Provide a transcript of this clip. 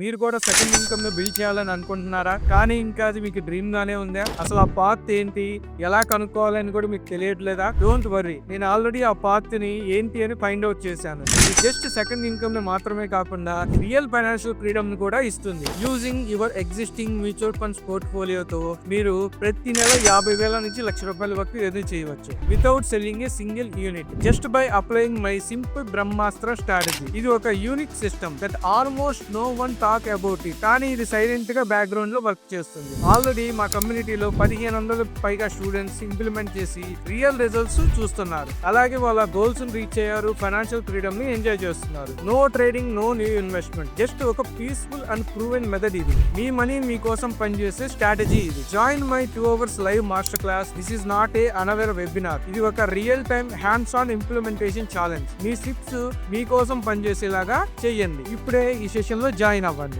మీరు కూడా second ఇన్కమ్ను build చేయాలని అనుకుంటున్నారా? కానీ ఇంకా అది మీకు డ్రీమ్ గానే ఉందా? అసలు ఆ పాత్ ఏంటి? ఎలా కనుక్కోవాలని కూడా మీకు తెలియట్లేదా? డోంట్ వర్రీ నేను ఆల్రెడీ ఆ పాత్ని ఏంటి అని ఫైండ్ అవుట్ చేశాను. ఇది జస్ట్ సెకండ్ ఇన్కమ్ని మాత్రమే కాకుండా రియల్ ఫైనాన్షియల్ ఫ్రీడమ్ని కూడా ఇస్తుంది. Using your existing mutual funds పోర్ట్ఫోలియోతో మీరు ప్రతి నెల యాభై వేల నుంచి లక్ష రూపాయల వరకు ఎదురు చేయవచ్చు. Without selling a single unit just by applying my simple Brahmastra strategy ఇది ఒక unique system that almost no one talk about it కానీ ఇది సైలెంట్గా బ్యాక్గ్రౌండ్లో వర్క్ చేస్తుంది. ఆల్రెడీ మా కమ్యూనిటీలో పదిహేను వందల పైగా స్టూడెంట్స్ ఇంప్లిమెంట్ చేసి రియల్ రిజల్ట్స్ చూస్తున్నారు. అలాగే వాళ్ళ గోల్స్ రీచ్ అయ్యారు ఫైనాన్షియల్ ఫ్రీడమ్ని ఎంజాయ్ చేస్తున్నారు. No trading no new investment just ఒక పీస్ఫుల్ అండ్ ప్రూవెన్ మెథడ్ ఇది. మీ మనీ మీకోసం పనిచేసే స్ట్రాటజీ ఇది. Join my two hours live master class this is not a another webinar ఇది ఒక real time hands on implementation challenge me steps మీకోసం పనిచేసేలాగా చేయండి. ఇప్పుడే ఈ సెషన్లో జాయిన్ అవ్వండి vale.